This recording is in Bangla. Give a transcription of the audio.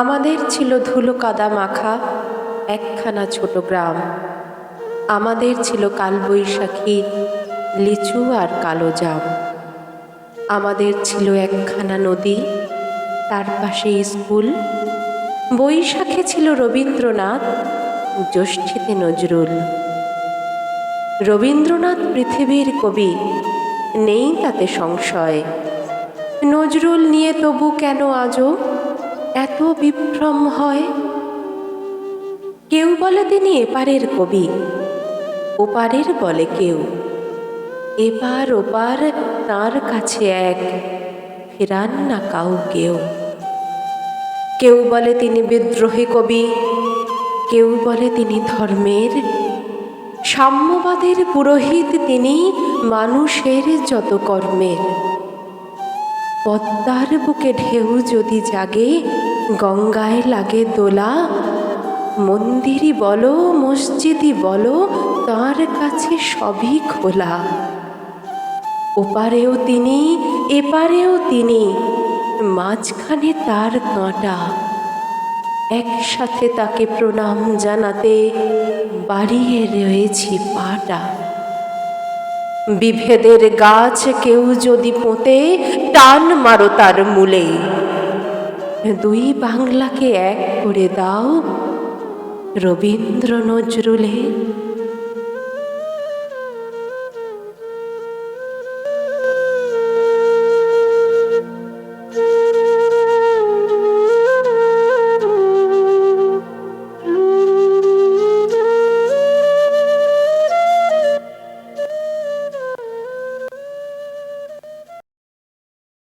আমাদের ছিল ধুলো কাদা মাখা একখানা ছোট গ্রাম। আমাদের ছিল কালবৈশাখী, লিচু আর কালো জাম। আমাদের ছিল একখানা নদী, তার পাশে স্কুল। বৈশাখে ছিল রবীন্দ্রনাথ, জ্যৈষ্ঠীতে নজরুল। রবীন্দ্রনাথ পৃথিবীর কবি, নেই তাতে সংশয়। নজরুল নিয়ে তবু কেন আজও? এত বিভ্রম হয়? কেউ বলে তিনি এপারের কবি, ওপারের বলে কেউ। এপার ওপার তার কাছে এক, ফেরান না কাউ কেউ। কেউ বলে তিনি বিদ্রোহী কবি, কেউ বলে তিনি ধর্মের। সাম্যবাদের পুরোহিত তিনি মানুষের যত কর্মের। পদ্মার বুকে ঢেউ যদি জাগে, গঙ্গায় লাগে দোলা। মন্দিরই বলো, মসজিদই বলো, তার কাছে সবই খোলা। ওপারেও তিনি, এপারেও তিনি, মাঝখানে তার কাঁটা। একসাথে তাকে প্রণাম জানাতে বাড়িয়ে রয়েছি পাটা। বিভেদের গাছ কেউ যদি পোঁতে, টান মারো তার মূলে। দুই বাংলাকে এক করে দাও, রবীন্দ্র নজরুলের